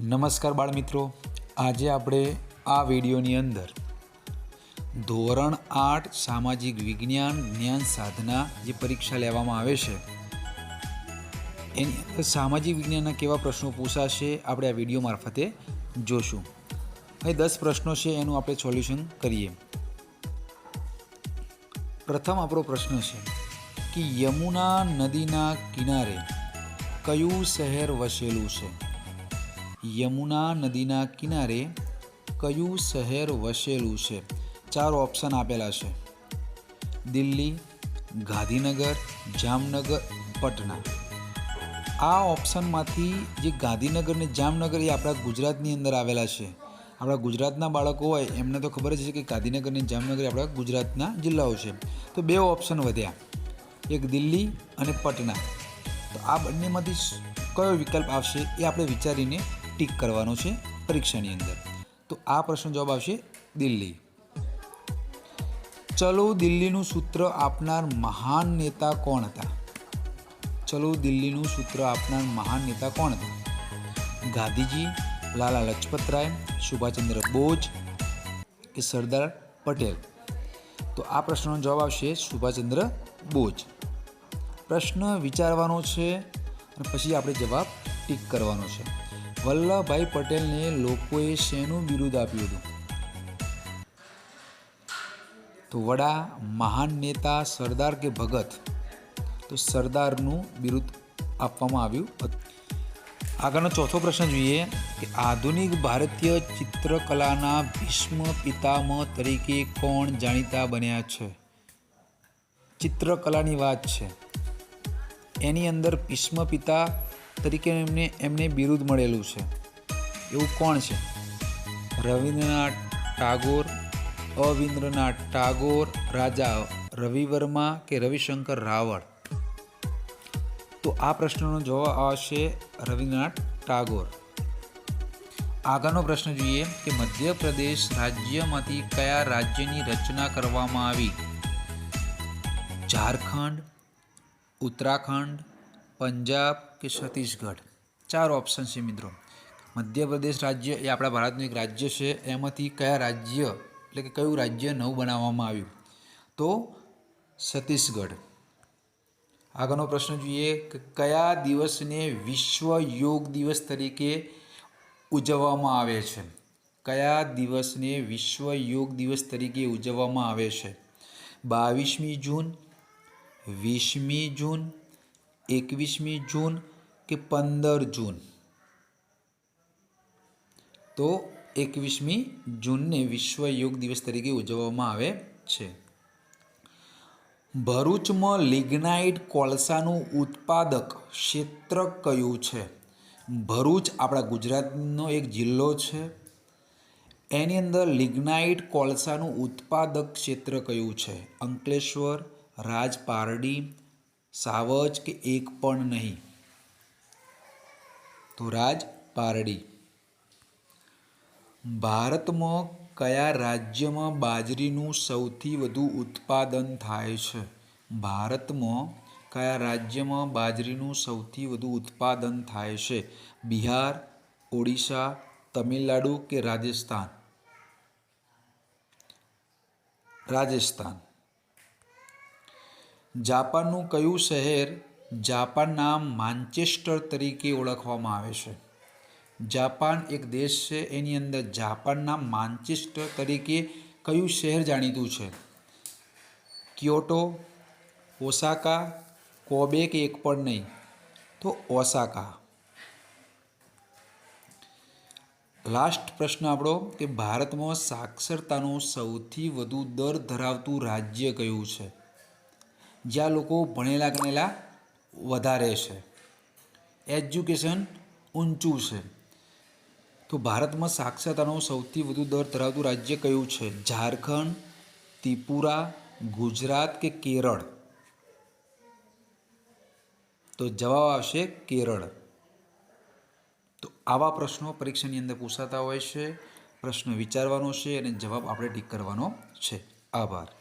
નમસ્કાર બાળમિત્રો. આજે આપણે આ વિડીયોની અંદર ધોરણ આઠ સામાજિક વિજ્ઞાન જ્ઞાન સાધના જે પરીક્ષા લેવામાં આવે છે, એની અંદર સામાજિક વિજ્ઞાનના કેવા પ્રશ્નો પૂછાશે આપણે આ વીડિયો મારફતે જોશું. અહીં દસ પ્રશ્નો છે, એનું આપણે સોલ્યુશન કરીએ. પ્રથમ આપણો પ્રશ્ન છે કે યમુના નદીના કિનારે કયું શહેર વસેલું છે? યમુના નદીના કિનારે કયું શહેર વસેલું છે? ચાર ઓપ્શન આપેલા છે. દિલ્હી, ગાંધીનગર, જામનગર, પટના. આ ઓપ્શનમાંથી જે ગાંધીનગર ને જામનગર એ આપણા ગુજરાતની અંદર આવેલા છે. આપણા ગુજરાતના બાળકો હોય, એમને તો ખબર જ છે કે ગાંધીનગર ને જામનગર આપણા ગુજરાતના જિલ્લાઓ છે. તો બે ઓપ્શન વધ્યા. એક દિલ્હી અને પટના. તો આ બંનેમાંથી કયો વિકલ્પ આવશે એ આપણે વિચારીને ટીક કરવાનો છે પરીક્ષાની અંદર. તો આ પ્રશ્ન જવાબ આવશે દિલ્હી. ચલો દિલ્હીનું સૂત્ર આપનાર મહાન નેતા કોણ હતા? ચલો દિલ્હીનું સૂત્ર આપનાર મહાન નેતા કોણ હતા? ગાંધીજી, લાલા લજપતરાય, સુભાષચંદ્ર બોઝ કે સરદાર પટેલ? તો આ પ્રશ્નનો જવાબ આવશે સુભાષચંદ્ર બોઝ. પ્રશ્ન વિચારવાનો છે અને પછી આપણે જવાબ ટીક કરવાનો છે. વલ્લભભાઈ પટેલને લોકોએ શેનું બિરુદ આપ્યું હતું? તો વડા, મહાન નેતા સરદાર કે ભગત? તો સરદારનું બિરુદ આપવામાં આવ્યું આગળનો ચોથો પ્રશ્ન જોઈએ કે આધુનિક ભારતીય ચિત્રકલાના ભીષ્મ પિતામહ તરીકે કોણ જાણીતા બન્યા છે? ચિત્રકલાની વાત છે. એની અંદર ભીષ્મ પિતા તરીકે એમને એમને બિરુદ મળેલું છે. એવું કોણ છે? રવિન્દ્રનાથ ટાગોર, અવિન્દ્રનાથ ટાગોર, રાજા રવિ વર્મા કે રવિશંકર રાવળ? તો આ પ્રશ્નનો જવાબ આવશે રવિન્દ્રનાથ ટાગોર. આગળનો પ્રશ્ન જોઈએ કે મધ્યપ્રદેશ રાજ્યમાંથી કયા રાજ્યની રચના કરવામાં આવી? ઝારખંડ, ઉત્તરાખંડ પંજાબ કે છત્તીસગઢ? ચાર ઓપ્શન છે મિત્રો. મધ્યપ્રદેશ રાજ્ય એ આપણા ભારતનું એક રાજ્ય છે. એમાંથી કયા રાજ્ય, એટલે કે કયું રાજ્ય નવું બનાવવામાં આવ્યું? તો છત્તીસગઢ. આગળનો પ્રશ્ન જોઈએ કે કયા દિવસને વિશ્વ યોગ દિવસ તરીકે ઉજવવામાં આવે છે? કયા દિવસને વિશ્વ યોગ દિવસ તરીકે ઉજવવામાં આવે છે? બાવીસમી જૂન, વીસમી જૂન એકવીસમી જૂન કે પંદર જૂન? તો એકવીસમી જૂનને વિશ્વ યોગ દિવસ તરીકે ઉજવવામાં આવે છે. ભરૂચમાં લિગ્નાઇટ કોલસાનું ઉત્પાદક ક્ષેત્ર કયું છે? ભરૂચ આપણા ગુજરાતનો એક જિલ્લો છે. એની અંદર લિગ્નાઇટ કોલસાનું ઉત્પાદક ક્ષેત્ર કયું છે? અંકલેશ્વર, રાજપારડી સાવજ કે એક પણ નહીં? તો રાજપારડી ભારતમાં કયા રાજ્યમાં બાજરીનું સૌથી વધુ ઉત્પાદન થાય છે? ભારતમાં કયા રાજ્યમાં બાજરીનું સૌથી વધુ ઉત્પાદન થાય છે? બિહાર, ઓડિશા, તમિલનાડુ કે રાજસ્થાન? રાજસ્થાન. જાપાનનું કયું શહેર જાપાનના માન્ચેસ્ટર તરીકે ઓળખવામાં આવે છે? જાપાન એક દેશ છે, એની અંદર જાપાનના માન્ચેસ્ટર તરીકે કયું શહેર જાણીતું છે? ક્યોટો, ઓસાકા કોબે કે એક પણ નહીં. તો ઓસાકા. લાસ્ટ પ્રશ્ન આપણો કે ભારતમાં સાક્ષરતાનો સૌથી વધુ દર ધરાવતું રાજ્ય કયું છે? જ્યાં લોકો ભણેલા ગણેલા વધારે છે. એજ્યુકેશન ઊંચું છે. તો ભારતમાં સાક્ષરતાનો સૌથી વધુ દર ધરાવતું રાજ્ય કયું છે? ઝારખંડ, ત્રિપુરા, ગુજરાત કે કેરળ? તો જવાબ આવશે કેરળ. તો આવા પ્રશ્નો પરીક્ષાની અંદર પૂછાતા હોય છે, પ્રશ્ન વિચારવાનો છે અને જવાબ આપણે ટીક કરવાનો છે. આભાર.